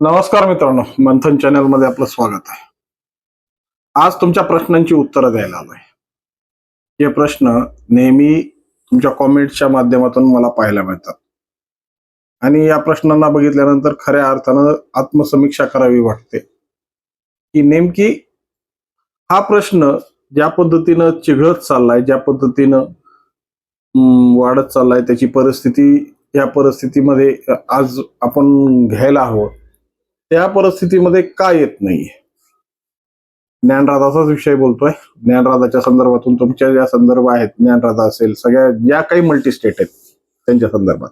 नमस्कार मित्रांनो मंथन चॅनलमध्ये आपलं स्वागत आहे. आज तुमच्या प्रश्नांची उत्तरं द्यायला आलोय. हे प्रश्न नेहमी तुमच्या कॉमेंटच्या माध्यमातून मला पाहायला मिळतात. आणि या प्रश्नांना बघितल्यानंतर खऱ्या अर्थानं आत्मसमीक्षा करावी वाटते. की नेमकी हा प्रश्न ज्या पद्धतीनं चिघळत चाललाय ज्या पद्धतीनं वाढत चाललाय त्याची परिस्थिती या परिस्थितीमध्ये आज आपण घ्यायला हवं. त्या परिस्थितीमध्ये का येत नाहीये? ज्ञानराधाचाच विषय बोलतोय. ज्ञानराधाच्या संदर्भातून तुमच्या ज्या संदर्भ आहेत ज्ञानराधा असेल सगळ्या ज्या काही मल्टी स्टेट आहेत त्यांच्या संदर्भात.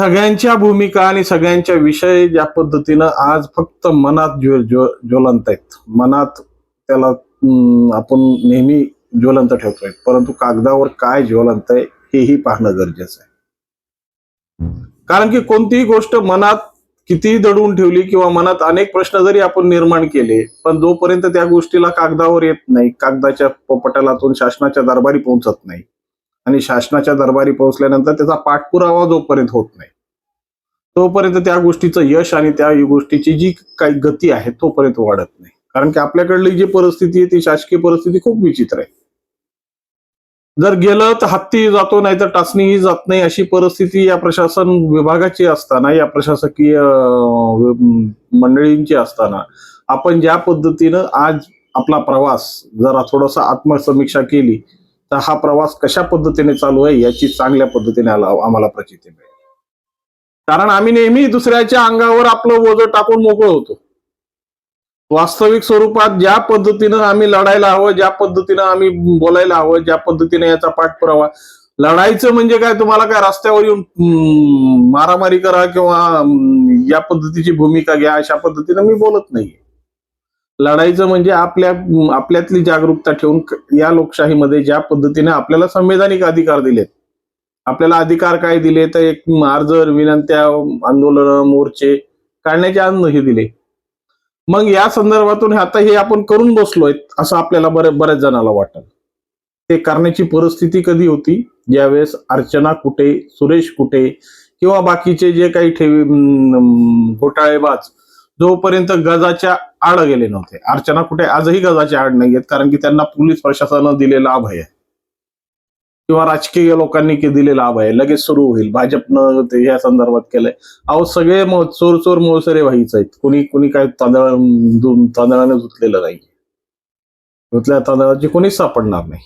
सगळ्यांच्या भूमिका आणि सगळ्यांच्या विषय ज्या पद्धतीनं आज फक्त मनात ज्वल ज्वलंत आहेत. मनात त्याला आपण नेहमी ज्वलंत ठेवतोय. परंतु कागदावर काय ज्वलंत आहे हेही पाहणं गरजेचं आहे. कारण की कोणतीही गोष्ट मनात कितीही दडवून ठेवली किंवा मनात अनेक प्रश्न जरी आपण निर्माण केले पण जोपर्यंत त्या गोष्टीला कागदावर येत नाही कागदाच्या पटलातून शासनाच्या दरबारी पोहोचत नाही. आणि शासनाच्या दरबारी पोहोचल्यानंतर त्याचा पाठपुरावा जोपर्यंत होत नाही तोपर्यंत त्या गोष्टीचं यश आणि त्या गोष्टीची जी काही गती आहे तोपर्यंत वाढत नाही. कारण की आपल्याकडली जी परिस्थिती आहे ती शासकीय परिस्थिती खूप विचित्र आहे. जर गेलं तर हत्ती जातो नाही तर टाचणीही जात नाही. अशी परिस्थिती या प्रशासन विभागाची असताना या प्रशासकीय मंडळींची असताना आपण ज्या पद्धतीनं आज आपला प्रवास जरा थोडासा आत्मसमीक्षा केली तर हा प्रवास कशा पद्धतीने चालू आहे याची चांगल्या पद्धतीने आला- आम्हाला प्रचिती मिळेल. कारण आम्ही नेहमी दुसऱ्याच्या अंगावर आपलं ओझं टाकून मोकळं होतो. वास्तविक स्वरूपात ज्या पद्धतीनं आम्ही लढायला हवं ज्या पद्धतीनं आम्ही बोलायला हवं ज्या पद्धतीने याचा पाठपुरावा लढायचं म्हणजे काय? तुम्हाला काय रस्त्यावर येऊन मारामारी करा किंवा या पद्धतीची भूमिका घ्या अशा पद्धतीनं मी बोलत नाहीये. लढायचं म्हणजे आपल्या आपल्यातली जागरूकता ठेवून या लोकशाहीमध्ये ज्या पद्धतीने आपल्याला संवैधानिक अधिकार दिलेत आपल्याला अधिकार काय दिले? तर एक अर्ज विनंत्या आंदोलन मोर्चे काढण्याचे आनंद हे दिले. मग या संदर्भातून आता हे आपण करून बसलोय असं आपल्याला बऱ्या बऱ्याच जणाला वाटत. ते करण्याची परिस्थिती कधी होती? ज्यावेळेस अर्चना कुठे सुरेश कुठे किंवा बाकीचे जे काही ठेवी घोटाळेबाज जोपर्यंत गजाच्या आड गेले नव्हते. अर्चना कुठे आजही गजाच्या आड नाही आहेत कारण की त्यांना पोलीस प्रशासनानं दिलेला अभय आहे. किंवा राजकीय लोकांनी की दिले लाभ आहे लगेच सुरू होईल. भाजपनं ते या संदर्भात केलंय. अहो सगळे चोर चोर मोळसरे व्हायचे आहेत. कुणी कुणी काय तांदळा तांदळाने धुतलेलं नाही धुतल्या तांदळाची कोणीच सापडणार नाही.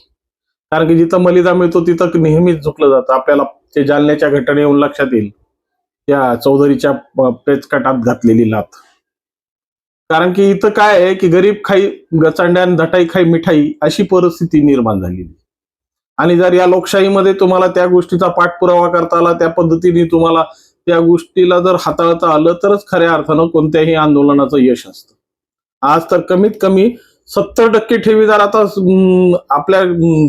कारण की जिथं मलिदा मिळतो तिथं नेहमीच झुकलं जातं. आपल्याला ते जालन्याच्या घटने येऊन लक्षात येईल. त्या चौधरीच्या पेचकटात घातलेली लात. कारण की इथं काय आहे की गरीब खाई गचांड्यान धटाई खाई मिठाई अशी परिस्थिती निर्माण झालेली आणि जर या लोकशाहीमध्ये तुम्हाला त्या गोष्टीचा पाठपुरावा करता आला त्या पद्धतीने तुम्हाला त्या गोष्टीला जर हाताळता आलं तरच खऱ्या अर्थानं कोणत्याही आंदोलनाचं यश असतं. आज तर कमीत कमी सत्तर टक्के ठेवीदार आता आपल्या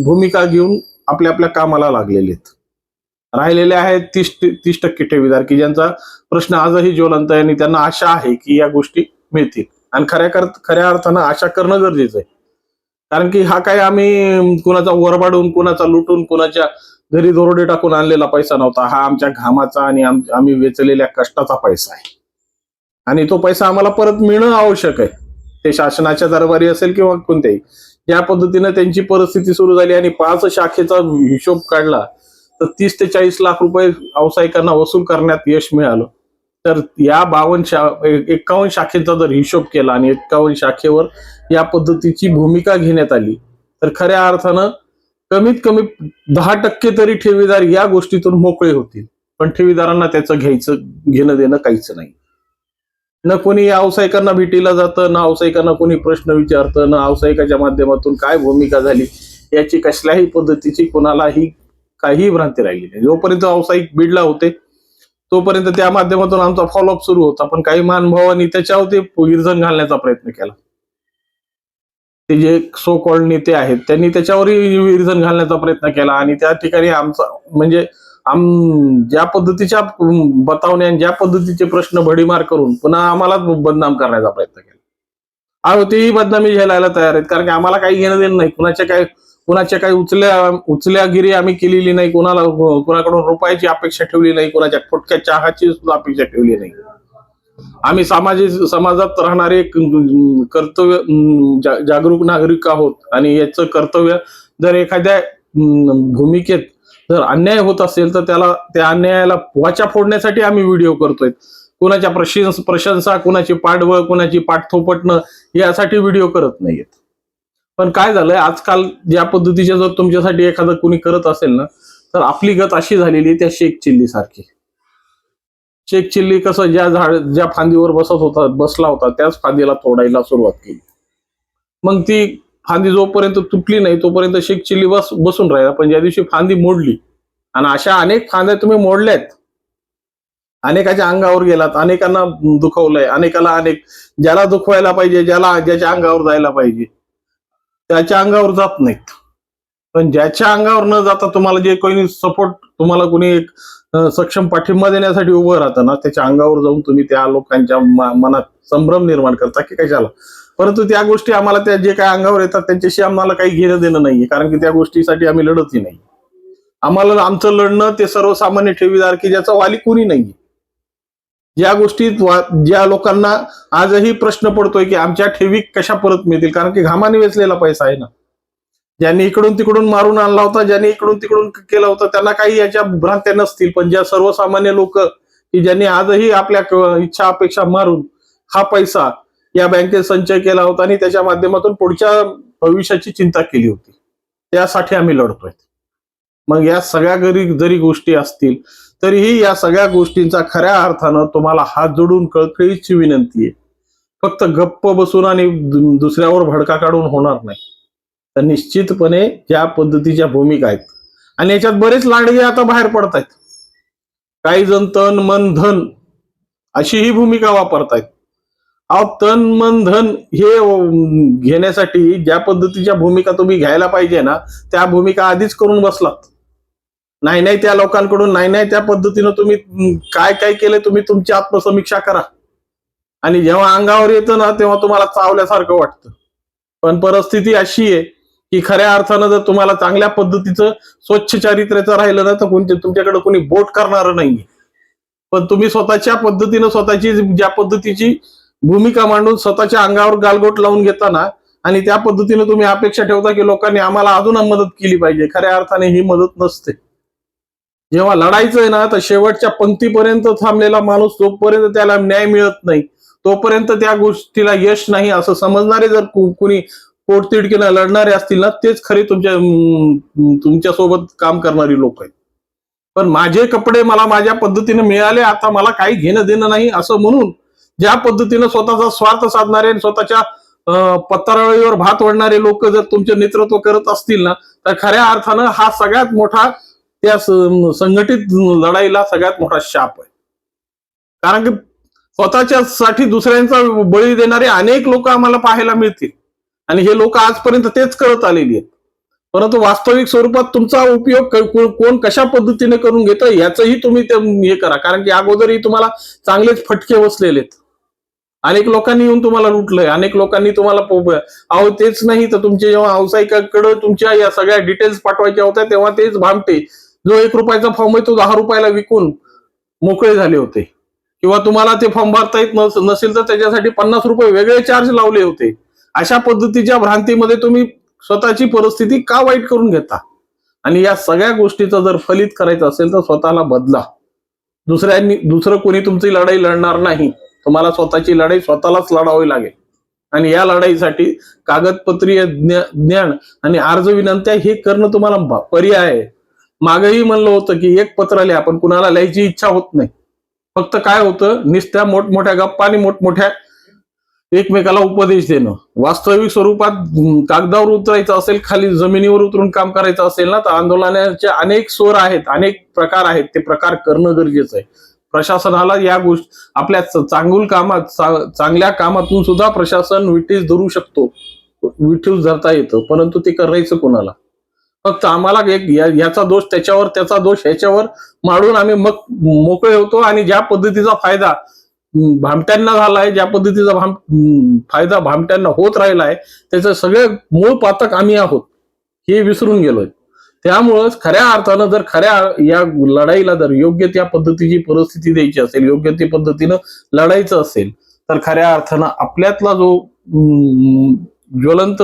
भूमिका घेऊन आपल्या आपल्या कामाला लागलेले आहेत. राहिलेले आहेत तीस तीस टक्के ठेवीदार की ज्यांचा प्रश्न आजही ज्वलंत आहे आणि त्यांना आशा आहे की या गोष्टी मिळतील. आणि खऱ्या खऱ्या अर्थानं आशा करणं गरजेचं आहे. कारण की हा काय आम्ही कुणाचा वरबाडून कुणाचा लुटून कुणाच्या घरी दोरडे टाकून आणलेला पैसा नव्हता. हा आमच्या घामाचा आणि आम्ही वेचलेल्या कष्टाचा पैसा आहे. आणि तो पैसा आम्हाला परत मिळणं आवश्यक आहे. ते शासनाच्या दरबारी असेल किंवा कोणत्याही या पद्धतीनं त्यांची परिस्थिती सुरू झाली आणि पाच शाखेचा हिशोब काढला तर तीस ते चाळीस लाख रुपये व्यावसायिकांना वसूल करण्यात यश मिळालं. तर या बावन शा एकावन्न शाखेचा जर हिशोब केला आणि एकावन्न शाखेवर या पद्धतीची भूमिका घेण्यात आली तर खऱ्या अर्थानं कमीत कमी दहा टक्के तरी ठेवीदार या गोष्टीतून मोकळे होतील. पण ठेवीदारांना त्याचं घ्यायचं घेणं देणं काहीच नाही. न कोणी व्यावसायिकांना भेटीला जातं ना व्यावसायिकांना कोणी प्रश्न विचारतं ना व्यावसायिकाच्या माध्यमातून काय भूमिका झाली याची कसल्याही पद्धतीची कोणालाही काहीही भ्रांती राहिली नाही. जोपर्यंत व्यावसायिक बीडला होते तोपर्यंत त्या माध्यमातून आमचा फॉलोअप सुरू होता. पण काही मानभावांनी त्याच्यावरती ते घालण्याचा प्रयत्न केला. ते जे सो कॉल्ड नेते आहेत त्यांनी त्याच्यावरही विरजन घालण्याचा प्रयत्न केला. आणि त्या ठिकाणी आमचा म्हणजे आम ज्या पद्धतीच्या बतावण्या आणि ज्या पद्धतीचे प्रश्न भडीमार करून पुन्हा आम्हालाच बदनाम करण्याचा प्रयत्न केला. अहो तेही बदनामी झेलायला तयार आहेत. कारण की आम्हाला काही घेणं देणं नाही. कुणाच्या काय कुणाच्या काही उचल्या उचल्यागिरी आम्ही केलेली नाही कुणाला कुणाकडून रुपयाची अपेक्षा ठेवली नाही कुणाच्या फुटक्या चहाची सुद्धा अपेक्षा ठेवली नाही. आम्ही सामाजिक समाजात राहणारे कर्तव्य जागरूक नागरिक आहोत आणि याचं कर्तव्य जर एखाद्या भूमिकेत जर अन्याय होत असेल तर त्याला त्या अन्यायाला वाचा फोडण्यासाठी आम्ही व्हिडिओ करतोय. कुणाच्या प्रशंस प्रशंसा कुणाची पाठबळ कुणाची पाठथोपटणं यासाठी व्हिडिओ करत नाहीयेत. पण काय झालंय आजकाल ज्या पद्धतीचे जर तुमच्यासाठी एखादं कुणी करत असेल ना तर आपली गत अशी झालेली त्या शेख चिल्ली सारखी. शेख चिल्ली कसं ज्या झाड ज्या फांदीवर बसत होता बसला होता त्याच फांदीला तोडायला सुरुवात केली. मग ती फांदी जोपर्यंत तुटली नाही तोपर्यंत शेख चिल्ली बस बसून राहिला. पण ज्या दिवशी फांदी मोडली आणि अशा अनेक फांद्या तुम्ही मोडल्यात अनेकाच्या अंगावर गेलात अनेकांना दुखवलंय अनेकाला अनेक ज्याला दुखवायला पाहिजे ज्याला ज्याच्या अंगावर जायला पाहिजे त्याच्या अंगावर जात नाहीत. पण ज्याच्या अंगावर न जाता तुम्हाला जे कोणी सपोर्ट तुम्हाला कोणी एक सक्षम पाठिंबा देण्यासाठी उभं राहतं ना त्याच्या अंगावर जाऊन तुम्ही त्या लोकांच्या मनात संभ्रम निर्माण करता की कशाला? परंतु त्या गोष्टी आम्हाला त्या जे काय अंगावर येतात त्यांच्याशी आम्हाला काही घेणं देणं नाहीये कारण की त्या गोष्टीसाठी आम्ही लढतही नाही. आम्हाला आमचं लढणं ते सर्वसामान्य ठेवीदार की ज्याचा वाली कुणी नाहीये. ज्या गोष्टीत वा- ज्या लोकांना आजही प्रश्न पडतोय की आमच्या ठेवी कशा परत मिळतील? कारण की घामाने वेचलेला पैसा आहे ना. ज्यांनी इकडून तिकडून मारून आणला होता ज्यांनी इकडून तिकडून केलं होतं त्यांना काही याच्या भ्रांत्या नसतील. पण ज्या सर्वसामान्य लोक की ज्यांनी आजही आपल्या इच्छा अपेक्षा मारून हा पैसा या बँकेत संचय केला होता आणि त्याच्या माध्यमातून पुढच्या भविष्याची चिंता केली होती. त्यासाठी आम्ही लढतोय. मग या सगळ्या घरी जरी गोष्टी असतील तरीही या सगळ्या गोष्टींचा खऱ्या अर्थानं तुम्हाला हात जोडून कळकळीची विनंती आहे. फक्त गप्प बसून आणि दुसऱ्यावर भडका काढून होणार नाही. तर निश्चितपणे ज्या पद्धतीच्या भूमिका आहेत आणि याच्यात बरेच लांडगे आता बाहेर पडत आहेत काही जण तन मन धन अशी ही भूमिका वापरतायत. अहो तन मन धन हे घेण्यासाठी ज्या पद्धतीच्या भूमिका तुम्ही घ्यायला पाहिजे ना त्या भूमिका आधीच करून बसलात. नाही नाही त्या लोकांकडून नाही नाही त्या पद्धतीनं तुम्ही काय काय केलंय तुम्ही तुमची आत्मसमीक्षा करा. आणि जेव्हा अंगावर येतं ना तेव्हा तुम्हाला चावल्यासारखं वाटतं. पण परिस्थिती अशी आहे की खऱ्या अर्थानं जर तुम्हाला चांगल्या पद्धतीचं स्वच्छ चारित्र्याचं राहिलं ना तर कोणते तुमच्याकडे कोणी बोट करणार नाहीये. पण तुम्ही स्वतःच्या पद्धतीनं स्वतःची ज्या पद्धतीची भूमिका मांडून स्वतःच्या अंगावर गालगोट लावून घेताना आणि त्या पद्धतीने तुम्ही अपेक्षा ठेवता की लोकांनी आम्हाला अजून मदत केली पाहिजे. खऱ्या अर्थाने ही मदत नसते. जेव्हा लढायचं आहे ना तर शेवटच्या पंक्तीपर्यंत थांबलेला माणूस जोपर्यंत त्याला न्याय मिळत नाही. तोपर्यंत त्या गोष्टीला यश नाही असं समजणारे जर कुणी पोटतिडकीनं लढणारे असतील ना तेच खरे तुमच्या तुमच्यासोबत काम करणारी लोक आहेत. पण माझे कपडे मला माझ्या पद्धतीने मिळाले आता मला काही घेणं देणं नाही असं म्हणून ज्या पद्धतीनं स्वतःचा स्वार्थ साधणारे आणि स्वतःच्या अं, पत्रावळीवर भात ओढणारे लोक जर तुमचे नेतृत्व करत असतील ना तर खऱ्या अर्थानं हा सगळ्यात मोठा त्या संघटित लढाईला सगळ्यात मोठा शाप आहे. कारण की स्वतःच्या साठी दुसऱ्यांचा बळी देणारे अनेक लोक आम्हाला पाहायला मिळतील. आणि हे लोक आजपर्यंत तेच करत आलेली आहेत. परंतु वास्तविक स्वरूपात तुमचा उपयोग कोण कशा पद्धतीने करून घेतं याचंही तुम्ही ते हे करा. कारण की अगोदरही तुम्हाला चांगलेच फटके बसलेले आहेत. अनेक लोकांनी येऊन तुम्हाला लुटलंय अनेक लोकांनी तुम्हाला अहो तेच नाही तर तुमचे जेव्हा व्यावसायिकाकडे तुमच्या या सगळ्या डिटेल्स पाठवायच्या होत्या तेव्हा तेच भामटे. जो एक रुपयाचा फॉर्म आहे तो दहा रुपयाला विकून मोकळे झाले होते. किंवा तुम्हाला ते फॉर्म भरता येत नस- नसेल तर त्याच्यासाठी पन्नास रुपये वेगळे चार्ज लावले होते. अशा पद्धतीच्या भ्रांतीमध्ये तुम्ही स्वतःची परिस्थिती का वाईट करून घेता? आणि या सगळ्या गोष्टीचं जर फलित करायचं असेल तर स्वतःला बदला. दुसऱ्यांनी दुसरं कोणी तुमची लढाई लढणार नाही. तुम्हाला स्वतःची लढाई स्वतःलाच लढावी लागेल. आणि या लढाईसाठी कागदपत्रीय ज्ञान आणि अर्ज विनंत्या हे करणं तुम्हाला पर्याय आहे. मागेही म्हणलं होतं की एक पत्र लिहा पण कुणाला लिहायची इच्छा होत नाही. फक्त काय होतं निस्त्या मोठमोठ्या गप्पा आणि मोठमोठ्या एकमेकाला उपदेश देणं. वास्तविक स्वरूपात कागदावर उतरायचं असेल खाली जमिनीवर उतरून काम करायचं असेल ना तर आंदोलनाचे अनेक स्वर आहेत अनेक प्रकार आहेत ते प्रकार करणं गरजेचं आहे. प्रशासनाला या गोष्टी आपल्या चांगुल कामात चांगल्या कामातून सुद्धा प्रशासन विटीस धरू शकतो. विठीस धरता येतं परंतु ते करायचं कोणाला? फक्त आम्हाला एक याचा दोष त्याच्यावर त्याचा दोष ह्याच्यावर मांडून आम्ही मग मोकळे होतो आणि ज्या पद्धतीचा फायदा भामट्यांना झालाय ज्या पद्धतीचा भाम फायदा भामट्यांना होत राहिलाय त्याचं सगळे मूळ पातक आम्ही आहोत हे विसरून गेलोय. त्यामुळंच खऱ्या अर्थानं जर खऱ्या या लढाईला जर योग्य त्या पद्धतीची परिस्थिती द्यायची असेल योग्य त्या पद्धतीनं लढायचं असेल तर खऱ्या अर्थानं आपल्यातला जो ज्वलंत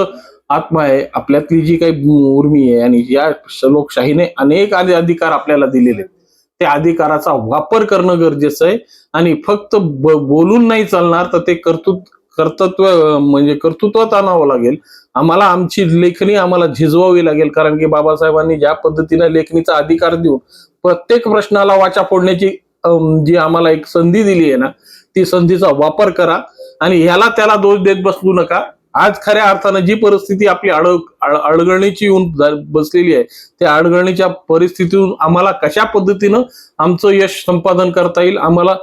आत्मा आहे आपल्यातली जी काही उर्मी आहे आणि या लोकशाहीने अनेक अधिकार आपल्याला दिलेले आहेत. त्या अधिकाराचा वापर करणं गरजेचं आहे आणि फक्त बोलून नाही चालणार तर ते कर्तृत्व कर्तृत्व म्हणजे कर्तृत्वात आणावं लागेल आम्हाला आमची लेखणी आम्हाला झिजवावी लागेल कारण की बाबासाहेबांनी ज्या पद्धतीने लेखणीचा अधिकार देऊन प्रत्येक प्रश्नाला वाचा फोडण्याची जी आम्हाला एक संधी दिली आहे ना ती संधीचा वापर करा आणि ह्याला त्याला दोष देत बसू नका आज खऱ्या अर्थानं जी परिस्थिती आपली अड अडगणीची अडगळणीची येऊन बसलेली आहे त्या अडगळणीच्या परिस्थितीतून आम्हाला कशा पद्धतीनं आमचं यश संपादन करता येईल आम्हाला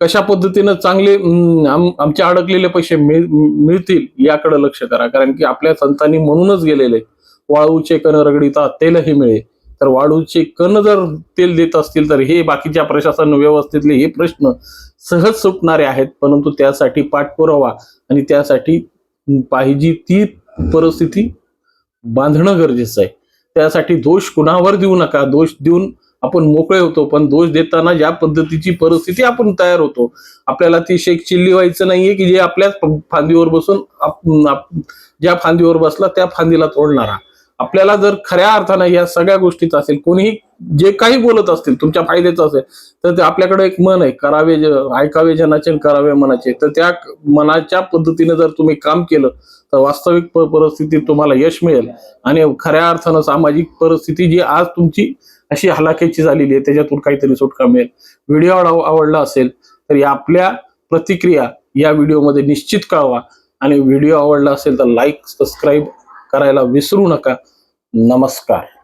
कशा पद्धतीनं चांगले आमचे अडकलेले पैसे मिळ- मिळतील याकडे लक्ष करा. कारण की आपल्या संतांनी म्हणूनच गेलेले वाळूचे कण रगडिता तेलही मिळे. तर वाळूचे कण जर तेल देत असतील तर हे बाकीच्या प्रशासन व्यवस्थेतले हे प्रश्न सहज सुटणारे आहेत. परंतु त्यासाठी पाठपुरावा आणि त्यासाठी पाहिजे ती परिस्थिती बांधणं गरजेचं आहे. त्यासाठी दोष कुणावर देऊ नका. दोष देऊन आपण मोकळे होतो पण दोष देताना ज्या पद्धतीची परिस्थिती आपण तयार होतो आपल्याला ती शेख चिल्ली व्हायचं नाहीये की जे आपल्याच फांदीवर बसून आप- आप- ज्या फांदीवर बसला त्या फांदीला तोडणारा. आपल्याला जर खऱ्या अर्थानं या सगळ्या गोष्टीचा असेल कोणीही जे काही बोलत असतील तुमच्या फायद्याचं असेल तर ते आपल्याकडे एक मन आहे करावे ज- ऐकावे जनाचे करावे मनाचे तर त्या मनाच्या पद्धतीने जर तुम्ही काम केलं तर वास्तविक परिस्थितीत तुम्हाला यश मिळेल. आणि खऱ्या अर्थानं सामाजिक परिस्थिती जी आज तुमची अशी हलाखीची झालेली आहे त्याच्यातून काहीतरी सुटका मिळेल. व्हिडिओ आवडला असेल तर या आपल्या प्रतिक्रिया या व्हिडिओमध्ये निश्चित कळवा. आणि व्हिडिओ आवडला असेल तर लाईक सबस्क्राईब करायला विसरू नका. नमस्कार.